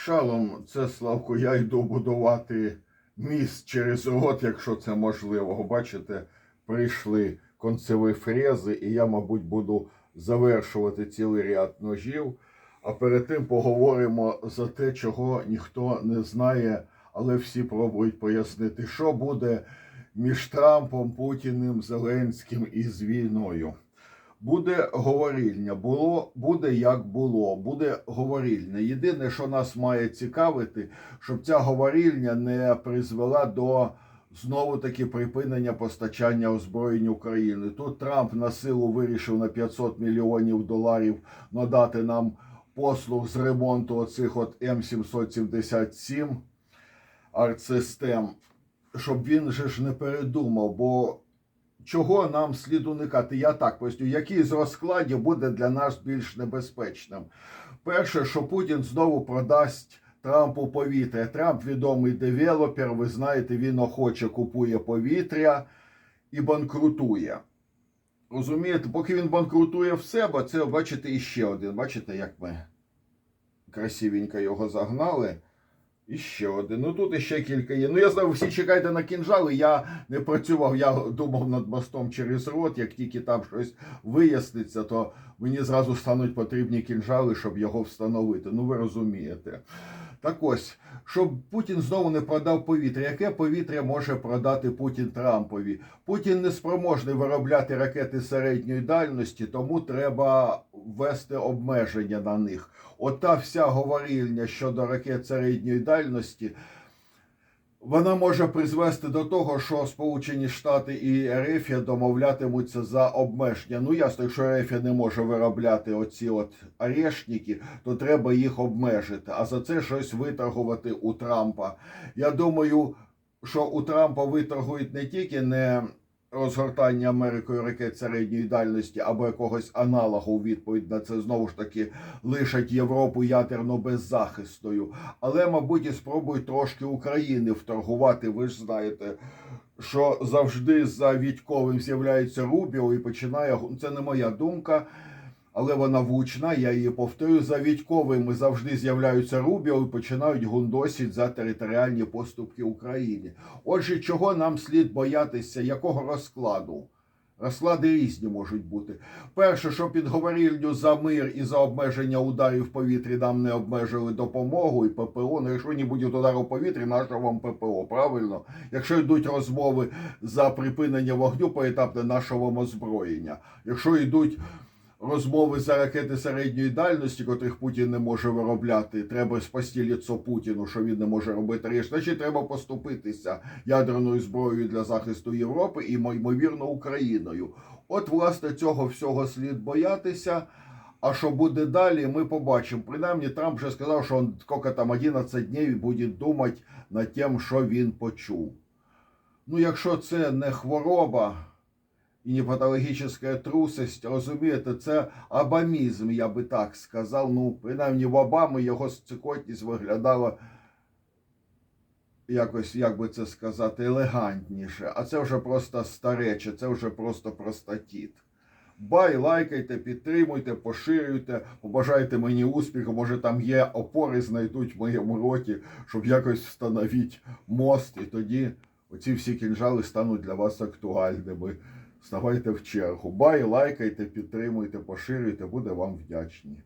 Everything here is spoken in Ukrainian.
Шалом, це Славко, я йду будувати міст через рот, якщо це можливо. Бачите, прийшли концеві фрези, і я, мабуть, буду завершувати цілий ряд ножів. А перед тим поговоримо за те, чого ніхто не знає, але всі пробують пояснити, що буде між Трампом, Путіним, Зеленським і з війною. Буде говорильня, було, буде як було, буде говорильня. Єдине, що нас має цікавити, щоб ця говорильня не призвела до знову таки припинення постачання озброєнь України. Тут Трамп на силу вирішив на 500 мільйонів доларів надати нам послуг з ремонту оцих от М777 артсистем, щоб він же ж не передумав, бо чого нам слід уникати? Я так поясню, який з розкладів буде для нас більш небезпечним. Перше, що Путін знову продасть Трампу повітря. Трамп відомий девелопер, ви знаєте, він охоче купує повітря і банкрутує. Розумієте, поки він банкрутує в себе, це бачите іще один. Бачите, як ми красивенько його загнали. І ще один. Ну тут іще кілька є. Ну я знаю, всі чекаєте на кінжали. Я не працював, я думав над мостом через рот. Як тільки там щось виясниться, то мені зразу стануть потрібні кінжали, щоб його встановити. Ну ви розумієте. Так ось, щоб Путін знову не продав повітря. Яке повітря може продати Путін Трампові? Путін не спроможний виробляти ракети середньої дальності, тому треба ввести обмеження на них. Ота вся говорильня щодо ракет середньої дальності. Вона може призвести до того, що Сполучені Штати і Ерефія домовлятимуться за обмеження. Ну ясно, якщо Ерефія не може виробляти оці от орешники, то треба їх обмежити. А за це щось виторгувати у Трампа. Я думаю, що у Трампа виторгують не тільки не розгортання Америкою ракет середньої дальності або якогось аналогу у відповідь на це знову ж таки лишать Європу ядерно беззахисною, але, мабуть, і спробують трошки України вторгувати. Ви ж знаєте, що завжди за Відьковим з'являється Рубіо і починає це не моя думка. Але вона влучна, я її повторю. За Вітьковими завжди з'являються Рубіо і починають гундосить за територіальні поступки України. Отже, чого нам слід боятися, якого розкладу? Розклади різні можуть бути. Перше, що під говорильню за мир і за обмеження ударів в повітрі нам не обмежили допомогу і ППО. Ну, якщо не буде удару в повітрі, нащо вам ППО? Правильно? Якщо йдуть розмови за припинення вогню, поетапне нашого озброєння. Якщо йдуть розмови за ракети середньої дальності, котрих Путін не може виробляти. Треба спасти ліцо Путіну, що він не може робити річ. Значить, треба поступитися ядерною зброєю для захисту Європи і, ймовірно, Україною. От, власне, цього всього слід боятися. А що буде далі, ми побачимо. Принаймні, Трамп вже сказав, що він скільки там 11 днів буде думати над тим, що він почув. Ну, якщо це не хвороба і не патологічна трусость, розумієте, це абамізм, я би так сказав. Ну, принаймні в Обами його цикотність виглядала якось, як би це сказати, елегантніше. А це вже просто старече, це вже просто простатіт. Бай, лайкайте, підтримуйте, поширюйте, побажайте мені успіху. Може там є опори, знайдуть в моєму роті, щоб якось встановити мост, і тоді оці всі кінжали стануть для вас актуальними. Ставайте в чергу. Бай, лайкайте, підтримуйте, поширюйте, буде вам вдячні.